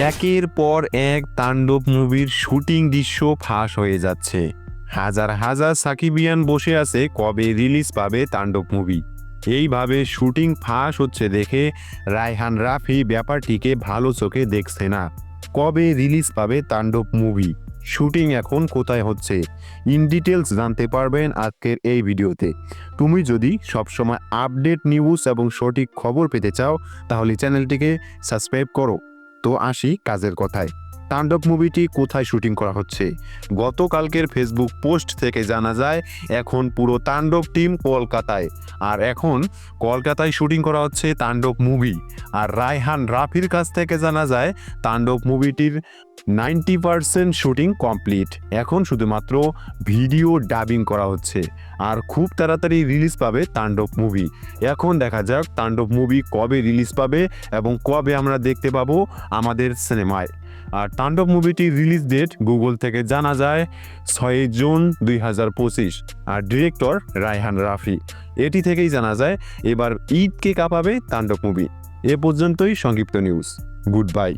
একের পর এক তাণ্ডব মুভির শুটিং দৃশ্য ফাঁস হয়ে যাচ্ছে। হাজার হাজার সাকিবিয়ান বসে আছে কবে রিলিজ পাবে তাণ্ডব মুভি। এইভাবে শুটিং ফাঁস হচ্ছে দেখে রায়হান রাফি ব্যাপারটিকে ভালো চোখে দেখছে না। কবে রিলিজ পাবে তাণ্ডব মুভি? শুটিং এখন কোথায় হচ্ছে? ইন ডিটেলস জানতে পারবেন আজকের এই ভিডিওতে। তুমি যদি সবসময় আপডেট নিউজ এবং সঠিক খবর পেতে চাও, তাহলে চ্যানেলটিকে সাবস্ক্রাইব করো। তো আসি কাজের কথায়। তাণ্ডব মুভিটি কোথায় শুটিং করা হচ্ছে? গতকালকের ফেসবুক পোস্ট থেকে জানা যায়, এখন পুরো তাণ্ডব টিম কলকাতায়। আর এখন কলকাতায় শুটিং করা হচ্ছে তাণ্ডব মুভি। আর রায়হান রাফির কাছ থেকে জানা যায়, তাণ্ডব মুভিটির নাইনটি পারসেন্ট শুটিং কমপ্লিট। এখন শুধুমাত্র ভিডিও ডাবিং করা হচ্ছে। আর খুব তাড়াতাড়ি রিলিজ পাবে তাণ্ডব মুভি। এখন দেখা যাক তাণ্ডব মুভি কবে রিলিজ পাবে এবং কবে আমরা দেখতে পাবো আমাদের সিনেমায়। আর তাণ্ডব মুভিটি রিলিজ ডেট গুগল থেকে জানা যায় ছয়ই জুন দুই হাজার পঁচিশ। আর ডিরেক্টর রায়হান রাফি। এটি থেকেই জানা যায় এবার ঈদকে কাঁপাবে তাণ্ডব মুভি এ পর্যন্তই সংক্ষিপ্ত নিউজ গুড বাই